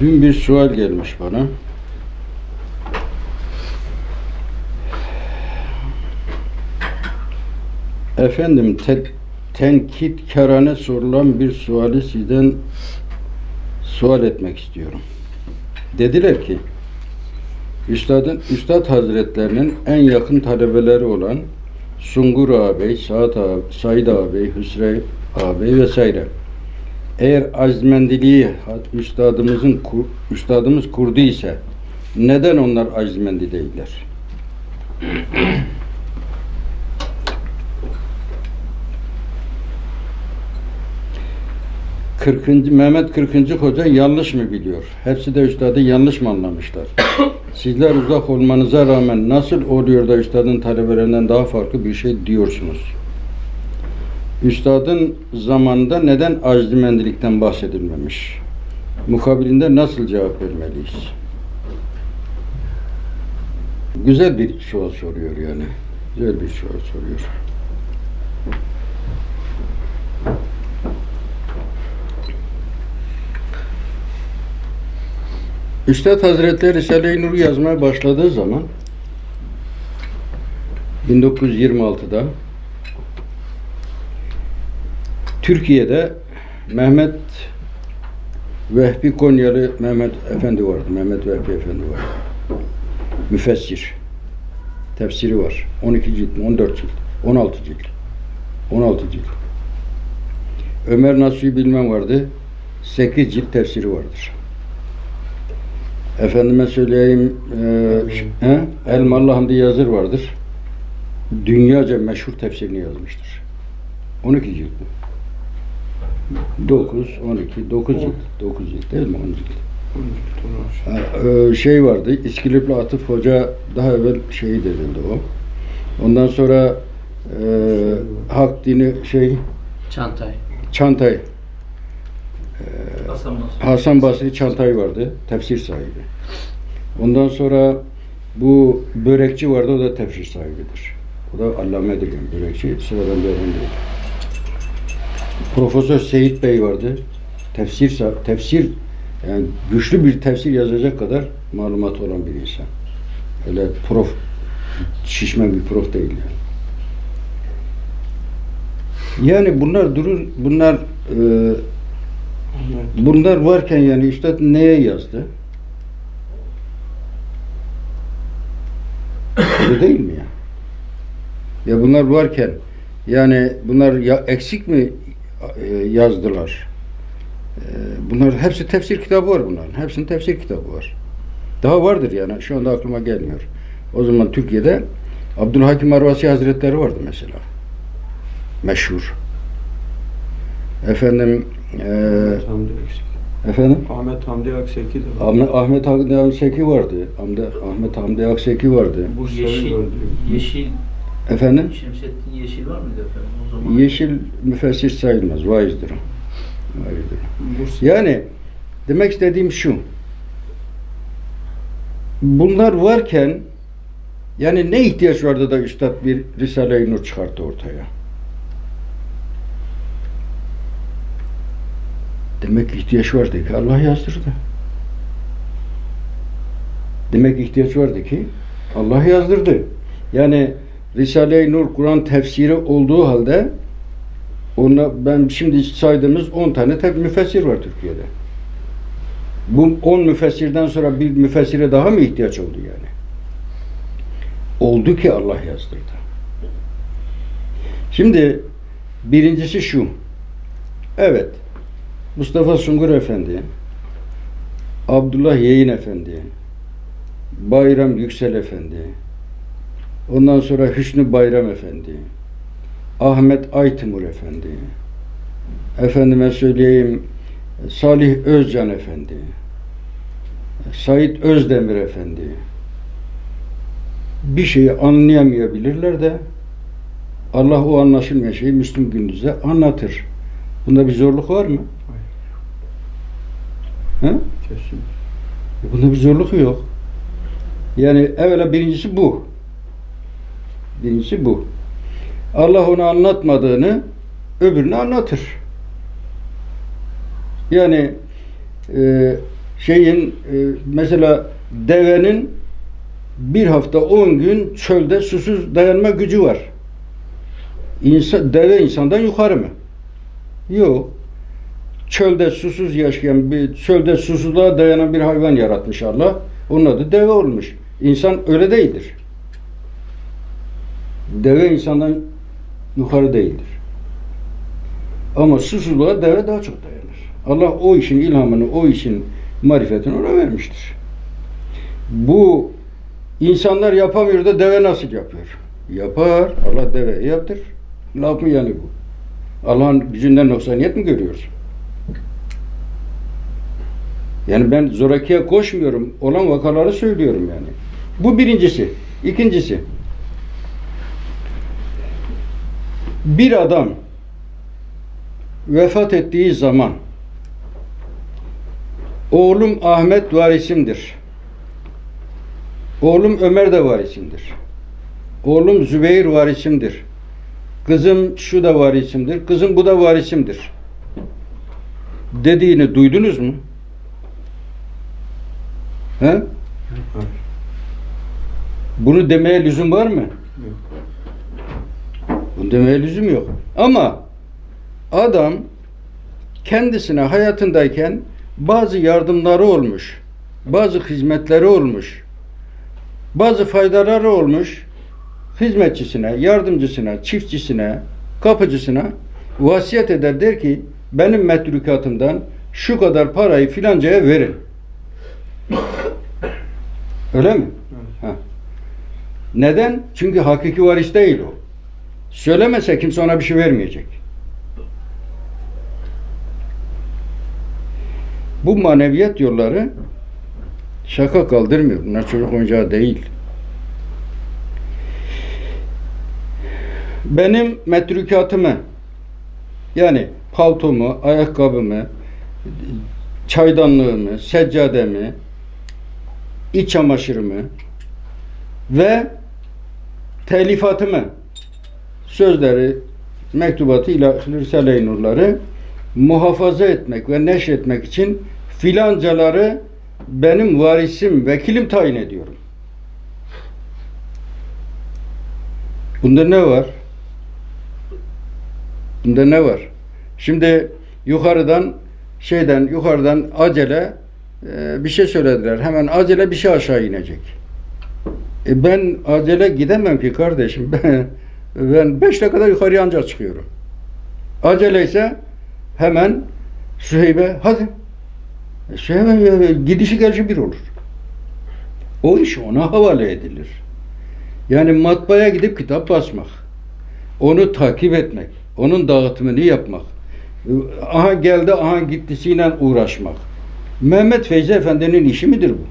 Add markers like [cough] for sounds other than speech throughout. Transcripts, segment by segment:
Dün bir sual gelmiş bana. Efendim te, tenkitkarane sorulan bir suali sizden sual etmek istiyorum. Dediler ki Üstadın, Üstad Hazretlerinin en yakın talebeleri olan Sungur ağabey, Saad ağabey, Said ağabey, Hüsrev ağabey vesaire. Eğer azmendiliği ha- üstadımızın üstadımız kurdu ise neden onlar azmendi değiller? 40. Mehmet 40. Hoca yanlış mı biliyor? Hepsi de üstadı yanlış mı anlamışlar? Sizler uzak olmanıza rağmen nasıl oluyor da üstadın talebelerinden daha farklı bir şey diyorsunuz? Üstadın zamanında neden aczimendilikten bahsedilmemiş? Mukabilinde nasıl cevap vermeliyiz? Güzel bir soru soruyor yani. Güzel bir soru soruyor. Üstad Hazretleri Risale-i Nur yazmaya başladığı zaman 1926'da Türkiye'de Mehmet Vehbi Konyalı Mehmet Efendi vardı. Mehmet Vehbi Efendi vardı. Müfessir. Tefsiri var. 12 cilt mi? 14 cilt. 16 cilt. 16 cilt. Ömer Nasuhi Bilmem vardı. 8 cilt tefsiri vardır. Efendime söyleyeyim e, he? Elmalı Hamdi Yazır vardır. Dünyaca meşhur tefsirini yazmıştır. 12 cilt mi? 9, 12, 9 cilt. 9 cilt değil mi? 10 cilt. Ha, e, şey vardı, İskilipli Atıf Hoca daha evvel şehit edildi o. Ondan sonra e, Hak Dini şey Çantay. Çantay Hasan Basri. Hasan Basri Çantay vardı, tefsir sahibi. Ondan sonra bu börekçi vardı, o da tefsir sahibidir. O da allamedir yani börekçi, sıradan bir adam değil. Profesör Seyit Bey vardı, tefsir tefsir yani güçlü bir tefsir yazacak kadar malumat olan bir insan. Öyle prof, şişman bir prof değil yani. Yani bunlar durur, bunlar e, Bunlar varken yani üstad neye yazdı? Öyle değil mi ya? Ya bunlar varken yani bunlar ya eksik mi yazdılar? E, bunlar hepsi tefsir kitabı var bunların. Hepsinin tefsir kitabı var. Daha vardır yani şu anda aklıma gelmiyor. O zaman Türkiye'de Abdülhakim Arvasi Hazretleri vardı mesela. Meşhur. Efendim e, efendim Ahmet Hamdi Akseki de var. Ahmet, Ahmet Hamdi Akseki vardı. Ahmet, Ahmet Hamdi Akseki vardı. Bu yeşil, yeşil, Efendim? Şemsettin Yeşil var mıydı efendim o zaman? Yeşil müfessir sayılmaz. Vaizdir o. Vaizdir. o. Bursa. Yani demek istediğim şu. Bunlar varken yani ne ihtiyaç vardı da Üstad bir Risale-i Nur çıkarttı ortaya? Demek ihtiyaç vardı ki Allah yazdırdı. Demek ihtiyaç vardı ki Allah yazdırdı. Yani Risale-i Nur Kur'an tefsiri olduğu halde ona ben şimdi saydığımız 10 tane tek müfessir var Türkiye'de. Bu 10 müfessirden sonra bir müfessire daha mı ihtiyaç oldu yani? Oldu ki Allah yazdırdı. Şimdi birincisi şu. Evet. Mustafa Sungur Efendi, Abdullah Yeğin Efendi, Bayram Yüksel Efendi, ondan sonra Hüsnü Bayram Efendi, Ahmet Aytimur Efendi, efendime söyleyeyim Salih Özcan Efendi, Said Özdemir Efendi bir şeyi anlayamayabilirler de Allah o anlaşılmayan şeyi Müslüm Gündüz'e anlatır. Bunda bir zorluk var mı? He? Kesin. Bunda bir zorluk yok. Yani evvela birincisi bu. Birincisi bu. Allah onu anlatmadığını öbürüne anlatır. Yani e, şeyin e, mesela devenin bir hafta 10 gün çölde susuz dayanma gücü var. İnsan, deve insandan yukarı mı? Yok. Çölde susuz yaşayan bir çölde susuzluğa dayanan bir hayvan yaratmış Allah. Onun adı deve olmuş. İnsan öyle değildir. Deve insandan yukarı değildir. Ama susuzluğa deve daha çok dayanır. Allah o işin ilhamını, o işin marifetini ona vermiştir. Bu insanlar yapamıyor da deve nasıl yapıyor? Yapar. Allah deve yaptır. Laf mı yani bu? Allah'ın gücünden noksaniyet mi görüyoruz? Yani ben zorakiye koşmuyorum. Olan vakaları söylüyorum yani. Bu birincisi. İkincisi. Bir adam vefat ettiği zaman oğlum Ahmet varisimdir. Oğlum Ömer de varisimdir. Oğlum Zübeyir varisimdir. Kızım şu da varisimdir. Kızım bu da varisimdir. Dediğini duydunuz mu? He? Bunu demeye lüzum var mı? Yok. Bunu demeye lüzum yok. Ama adam kendisine hayatındayken bazı yardımları olmuş, bazı hizmetleri olmuş, bazı faydaları olmuş, hizmetçisine, yardımcısına, çiftçisine, kapıcısına vasiyet eder der ki benim metrukatımdan şu kadar parayı filancaya verin. Öyle mi? Evet. Ha. Neden? Çünkü hakiki varis değil o. Söylemese kimse ona bir şey vermeyecek. Bu maneviyat yolları şaka kaldırmıyor. Bunlar çocuk oyuncağı değil. Benim metrukatımı yani paltomu, ayakkabımı, çaydanlığımı, seccademi, iç çamaşırımı ve telifatımı, sözleri, mektubatı ila Risale-i Nurları muhafaza etmek ve neşretmek için filancaları benim varisim, vekilim tayin ediyorum. Bunda ne var? Bunda ne var? Şimdi yukarıdan şeyden yukarıdan acele e, bir şey söylediler. Hemen acele bir şey aşağı inecek. E ben acele gidemem ki kardeşim. [laughs] Ben ben beş dakikada yukarıya ancak çıkıyorum. Acele ise hemen Süheybe hadi. E, Süheybe e, gidişi gelişi bir olur. O iş ona havale edilir. Yani matbaaya gidip kitap basmak, onu takip etmek, onun dağıtımını yapmak, aha geldi aha gittisiyle uğraşmak. Mehmet Feyzi Efendi'nin işi midir bu?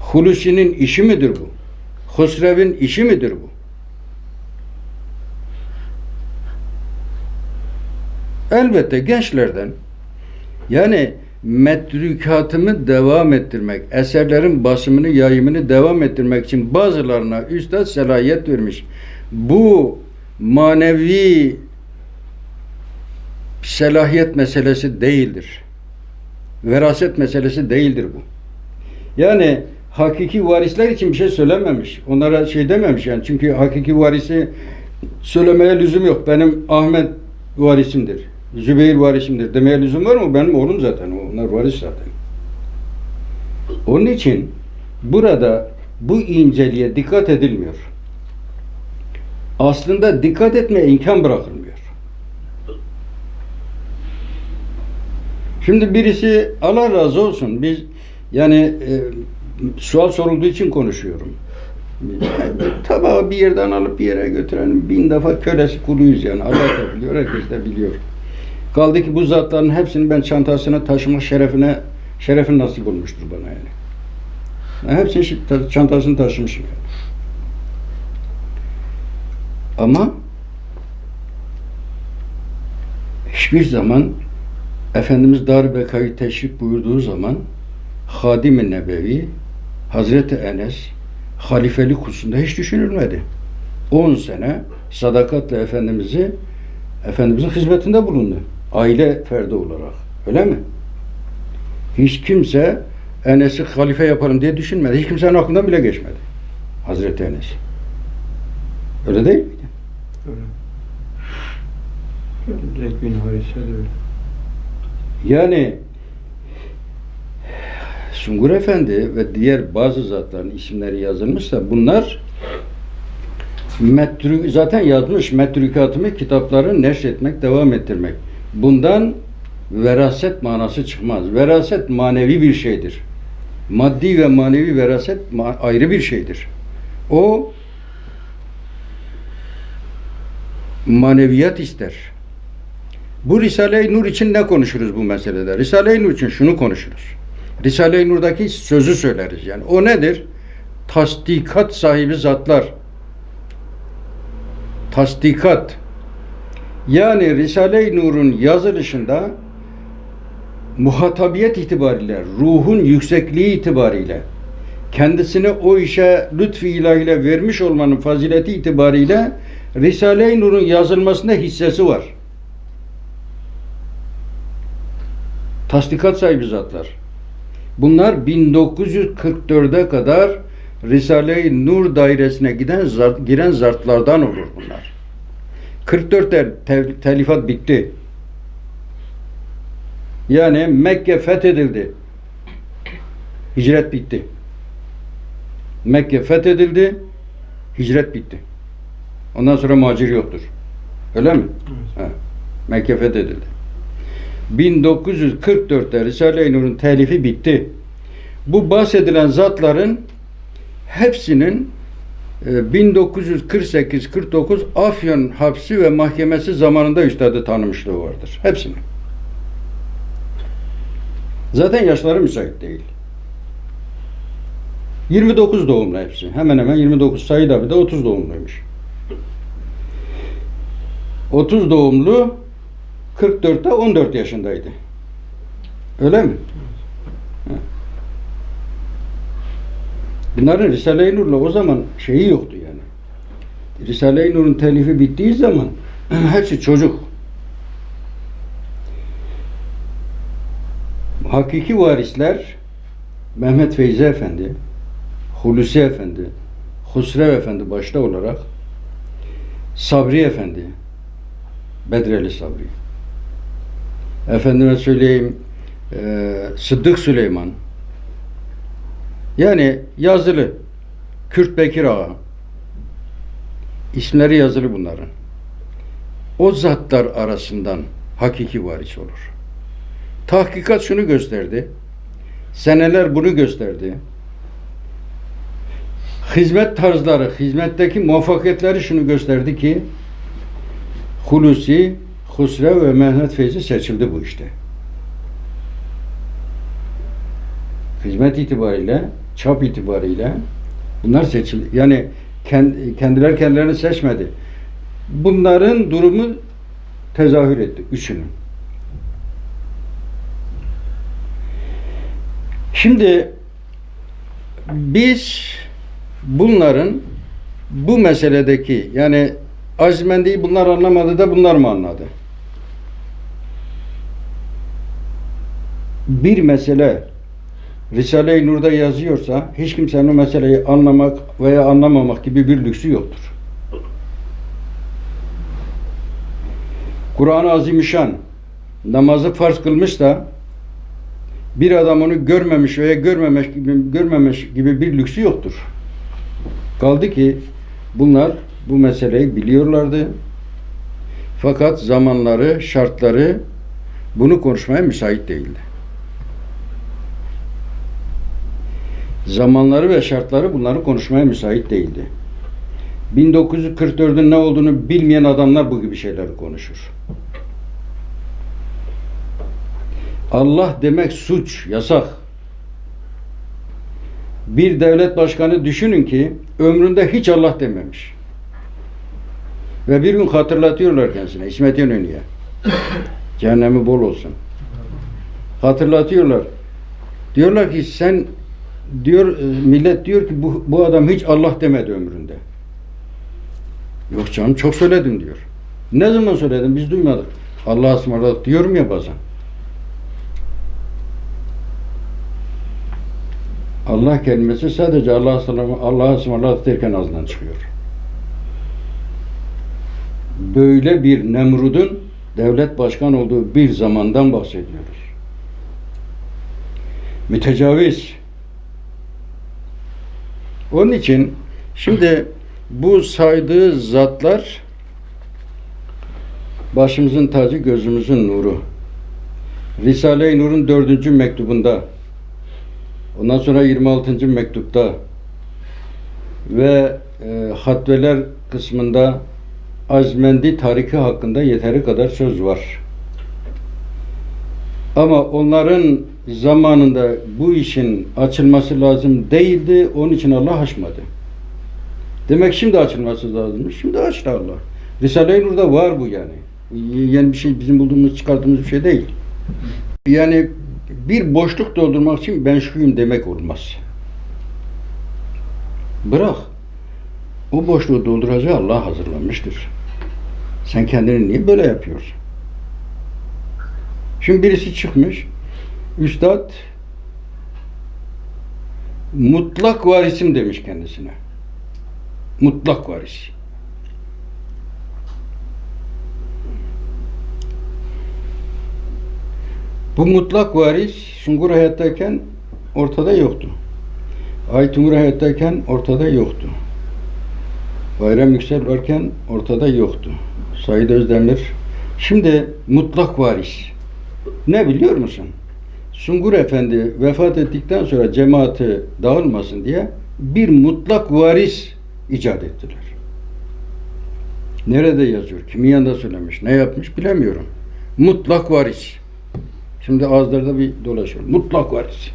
Hulusi'nin işi midir bu? Husrev'in işi midir bu? Elbette gençlerden yani metrukatımı devam ettirmek, eserlerin basımını, yayımını devam ettirmek için bazılarına üstad selahiyet vermiş. Bu manevi selahiyet meselesi değildir. Veraset meselesi değildir bu. Yani hakiki varisler için bir şey söylememiş. Onlara şey dememiş yani. Çünkü hakiki varisi söylemeye lüzum yok. Benim Ahmet varisimdir. Zübeyir varisimdir. Demeye lüzum var mı? Benim oğlum zaten. Onlar varis zaten. Onun için burada bu inceliğe dikkat edilmiyor. Aslında dikkat etmeye imkan bırakılmıyor. Şimdi birisi Allah razı olsun biz yani e, sual sorulduğu için konuşuyorum. [laughs] Tabağı bir yerden alıp bir yere götürenin bin defa kölesi kuluyuz yani. Allah da biliyor, herkes de biliyor. Kaldı ki bu zatların hepsini ben çantasına taşıma şerefine şerefin nasip olmuştur bana yani. Hepsini çantasını taşımışım yani. Ama hiçbir zaman Efendimiz Dar Beka'yı teşrif buyurduğu zaman Hadim-i Nebevi Hazreti Enes halifelik hususunda hiç düşünülmedi. 10 sene sadakatle Efendimiz'i Efendimizin hizmetinde bulundu. Aile ferdi olarak. Öyle mi? Hiç kimse Enes'i halife yaparım diye düşünmedi. Hiç kimsenin aklından bile geçmedi. Hazreti Enes. Öyle değil miydi? Öyle. Zeyd bin Harise de öyle. Yani Sungur Efendi ve diğer bazı zatların isimleri yazılmışsa bunlar metrü, zaten yazmış metrükatımı kitapları neşretmek, devam ettirmek. Bundan veraset manası çıkmaz. Veraset manevi bir şeydir. Maddi ve manevi veraset ayrı bir şeydir. O maneviyat ister. Bu Risale-i Nur için ne konuşuruz bu meselede? Risale-i Nur için şunu konuşuruz. Risale-i Nur'daki sözü söyleriz yani. O nedir? Tasdikat sahibi zatlar. Tasdikat. Yani Risale-i Nur'un yazılışında muhatabiyet itibariyle, ruhun yüksekliği itibariyle, kendisine o işe lütfi ilahiyle vermiş olmanın fazileti itibariyle Risale-i Nur'un yazılmasında hissesi var. tasdikat sahibi zatlar. Bunlar 1944'e kadar Risale-i Nur dairesine giden giren zartlardan olur bunlar. 44'te te- telifat bitti. Yani Mekke fethedildi. Hicret bitti. Mekke fethedildi. Hicret bitti. Ondan sonra muhacir yoktur. Öyle mi? Evet. Ha. Mekke fethedildi. 1944'te Risale-i Nur'un telifi bitti. Bu bahsedilen zatların hepsinin 1948-49 Afyon hapsi ve mahkemesi zamanında üstadı tanımışlığı vardır. Hepsinin. Zaten yaşları müsait değil. 29 doğumlu hepsi. Hemen hemen 29. Said abi de 30 doğumluymuş. 30 doğumlu 44'te 14 yaşındaydı. Öyle mi? Bunların Risale-i Nur'la o zaman şeyi yoktu yani. Risale-i Nur'un telifi bittiği zaman [clears throat] hepsi çocuk. Hakiki varisler Mehmet Feyzi Efendi, Hulusi Efendi, Husrev Efendi başta olarak Sabri Efendi, Bedreli Sabri. Efendime söyleyeyim eee, Sıddık Süleyman. Yani yazılı. Kürt Bekir Ağa. İsimleri yazılı bunların. O zatlar arasından hakiki varis olur. Tahkikat şunu gösterdi. Seneler bunu gösterdi. Hizmet tarzları, hizmetteki muvaffakiyetleri şunu gösterdi ki Hulusi, Husrev ve Mehmet Feyzi seçildi bu işte. Hizmet itibariyle, çap itibariyle bunlar seçildi. Yani kend- kendiler kendilerini seçmedi. Bunların durumu tezahür etti. Üçünün. Şimdi biz bunların bu meseledeki yani Azmendi'yi bunlar anlamadı da bunlar mı anladı? Bir mesele Risale-i Nur'da yazıyorsa hiç kimsenin o meseleyi anlamak veya anlamamak gibi bir lüksü yoktur. Kur'an-ı Azimüşşan namazı farz kılmış da bir adam onu görmemiş veya görmemiş gibi, görmemiş gibi bir lüksü yoktur. Kaldı ki bunlar bu meseleyi biliyorlardı. Fakat zamanları, şartları bunu konuşmaya müsait değildi. Zamanları ve şartları bunları konuşmaya müsait değildi. 1944'ün ne olduğunu bilmeyen adamlar bu gibi şeyleri konuşur. Allah demek suç, yasak. Bir devlet başkanı düşünün ki ömründe hiç Allah dememiş. Ve bir gün hatırlatıyorlar kendisine İsmet İnönü'ye. Cehennemi bol olsun. Hatırlatıyorlar. Diyorlar ki sen diyor e, millet diyor ki bu, bu adam hiç Allah demedi ömründe. Yok canım çok söyledim diyor. Ne zaman söyledim biz duymadık. Allah'a ısmarladık diyorum ya bazen. Allah kelimesi sadece Allah'a Allah'a ısmarladık derken ağzından çıkıyor. Böyle bir Nemrud'un devlet başkan olduğu bir zamandan bahsediyoruz. Mütecaviz. Onun için şimdi bu saydığı zatlar başımızın tacı, gözümüzün nuru. Risale-i Nur'un dördüncü mektubunda ondan sonra 26. mektupta ve e, hatveler kısmında Azmendi tariki hakkında yeteri kadar söz var. Ama onların zamanında bu işin açılması lazım değildi. Onun için Allah açmadı. Demek şimdi açılması lazımmış. Şimdi açtı Allah. Risale-i Nur'da var bu yani. Yani bir şey bizim bulduğumuz, çıkardığımız bir şey değil. Yani bir boşluk doldurmak için ben şuyum demek olmaz. Bırak. O boşluğu dolduracağı Allah hazırlamıştır. Sen kendini niye böyle yapıyorsun? Şimdi birisi çıkmış. Üstad mutlak varisim demiş kendisine. Mutlak varis. Bu mutlak varis Sungur hayattayken ortada yoktu. Aytungur hayattayken ortada yoktu. Bayram Yüksel varken ortada yoktu. Said Özdemir. Şimdi mutlak varis. Ne biliyor musun? Sungur Efendi vefat ettikten sonra cemaati dağılmasın diye bir mutlak varis icat ettiler. Nerede yazıyor? Kimin yanında söylemiş? Ne yapmış? Bilemiyorum. Mutlak varis. Şimdi ağızlarda bir dolaşıyor. Mutlak varis.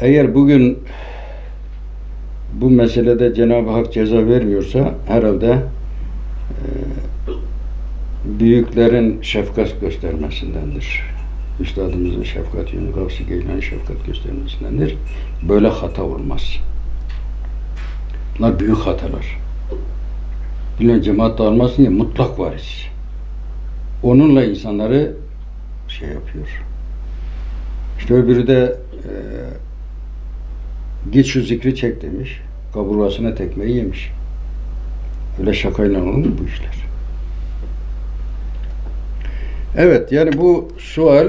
Eğer bugün bu meselede Cenab-ı Hak ceza vermiyorsa herhalde büyüklerin şefkat göstermesindendir. Üstadımızın şefkat yönü, Gavsi Geylani şefkat göstermesindendir. Böyle hata olmaz. Bunlar büyük hatalar. Biliyorsun cemaat dağılmasın diye mutlak varis. Onunla insanları şey yapıyor. İşte öbürü de e, git şu zikri çek demiş. Kaburgasına tekmeyi yemiş. Öyle şakayla olur mu bu işler? Evet yani bu sual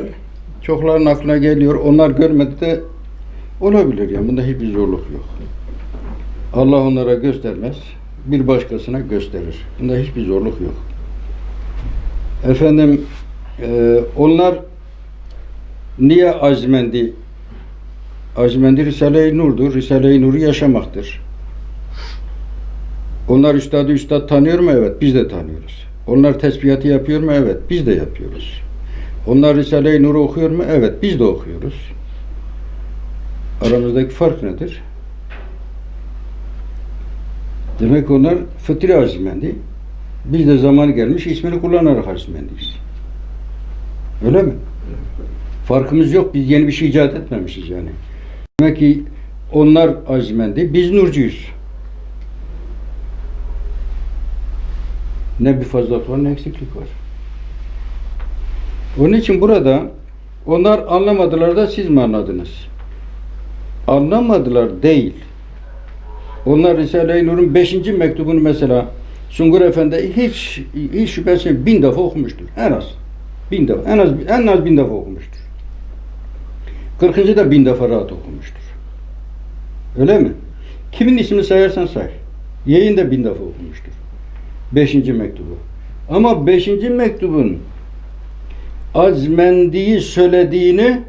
çokların aklına geliyor. Onlar görmedi de olabilir yani. Bunda hiçbir zorluk yok. Allah onlara göstermez. Bir başkasına gösterir. Bunda hiçbir zorluk yok. Efendim e, onlar niye azmendi? Azmendi Risale-i Nur'dur. Risale-i Nur'u yaşamaktır. Onlar üstadı üstad tanıyor mu? Evet. Biz de tanıyoruz. Onlar tesbihatı yapıyor mu? Evet. Biz de yapıyoruz. Onlar Risale-i Nur'u okuyor mu? Evet. Biz de okuyoruz. Aramızdaki fark nedir? Demek onlar fıtri azmendi. Biz de zaman gelmiş ismini kullanarak azmendiyiz. Öyle mi? Farkımız yok. Biz yeni bir şey icat etmemişiz yani. Demek ki onlar azmendi. Biz nurcuyuz. Ne bir fazlalık var ne eksiklik var. Onun için burada onlar anlamadılar da siz mi anladınız? Anlamadılar değil. Onlar Risale-i Nur'un 5. mektubunu mesela Sungur Efendi hiç hiç şüphesiz bin defa okumuştur. En az. Bin defa. En az en az bin defa okumuştur. 40. da bin defa rahat okumuştur. Öyle mi? Kimin ismini sayarsan say. Yeğin de bin defa okumuştur. Beşinci mektubu. Ama beşinci mektubun azmendiği söylediğini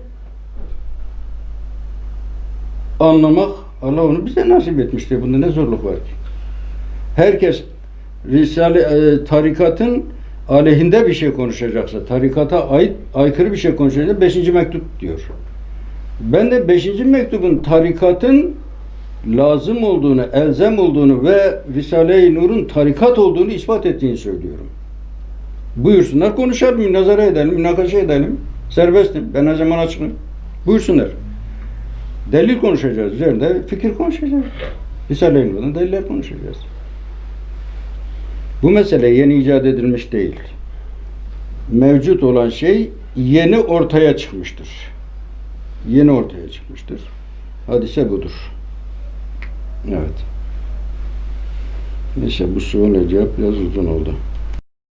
anlamak Allah onu bize nasip etmiştir. Bunda ne zorluk var ki? Herkes Risale e, tarikatın aleyhinde bir şey konuşacaksa, tarikata ait aykırı bir şey konuşacaksa beşinci mektup diyor. Ben de beşinci mektubun tarikatın lazım olduğunu, elzem olduğunu ve Risale-i Nur'un tarikat olduğunu ispat ettiğini söylüyorum. Buyursunlar konuşalım, münazara edelim, münakaşa edelim. Serbestim. Ben her zaman açığım. Buyursunlar. Delil konuşacağız. Üzerinde fikir konuşacağız. Risale-i Nur'dan deliller konuşacağız. Bu mesele yeni icat edilmiş değil. Mevcut olan şey yeni ortaya çıkmıştır. Yeni ortaya çıkmıştır. Hadise budur. Evet. Neyse bu sual cevap biraz uzun oldu.